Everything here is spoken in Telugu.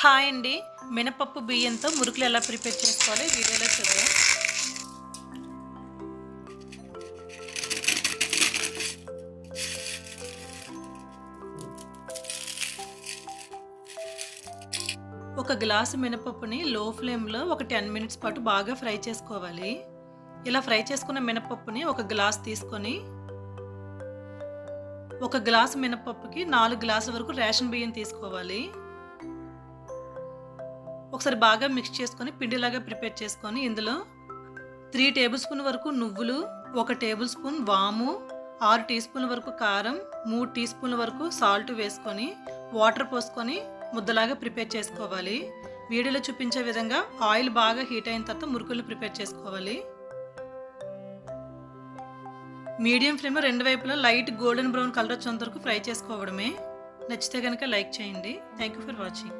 హాయ్ అండి. మినపప్పు బియ్యంతో మురుకులు ఎలా ప్రిపేర్ చేసుకోవాలి వీడియోలో చూద్దాం. ఒక గ్లాసు మినపప్పుని లో ఫ్లేమ్లో ఒక టెన్ మినిట్స్ పాటు బాగా ఫ్రై చేసుకోవాలి. ఇలా ఫ్రై చేసుకున్న మినపప్పుని ఒక గ్లాస్ తీసుకొని ఒక గ్లాసు మినపప్పుకి నాలుగు గ్లాసుల వరకు రేషన్ బియ్యం తీసుకోవాలి. ఒకసారి బాగా మిక్స్ చేసుకొని పిండిలాగా ప్రిపేర్ చేసుకొని ఇందులో త్రీ టేబుల్ స్పూన్ వరకు నువ్వులు ఒక టేబుల్ స్పూన్ వాము ఆరు టీ స్పూన్ల వరకు కారం మూడు టీ స్పూన్ల వరకు సాల్ట్ వేసుకొని వాటర్ పోసుకొని ముద్దలాగా ప్రిపేర్ చేసుకోవాలి. వీడియోలో చూపించే విధంగా ఆయిల్ బాగా హీట్ అయిన తర్వాత మురుకులు ప్రిపేర్ చేసుకోవాలి. మీడియం ఫ్లేమ్లో రెండు వైపులా లైట్ గోల్డెన్ బ్రౌన్ కలర్ వచ్చేంత వరకు ఫ్రై చేసుకోవడమే. నచ్చితే కనుక లైక్ చేయండి. Thank you for watching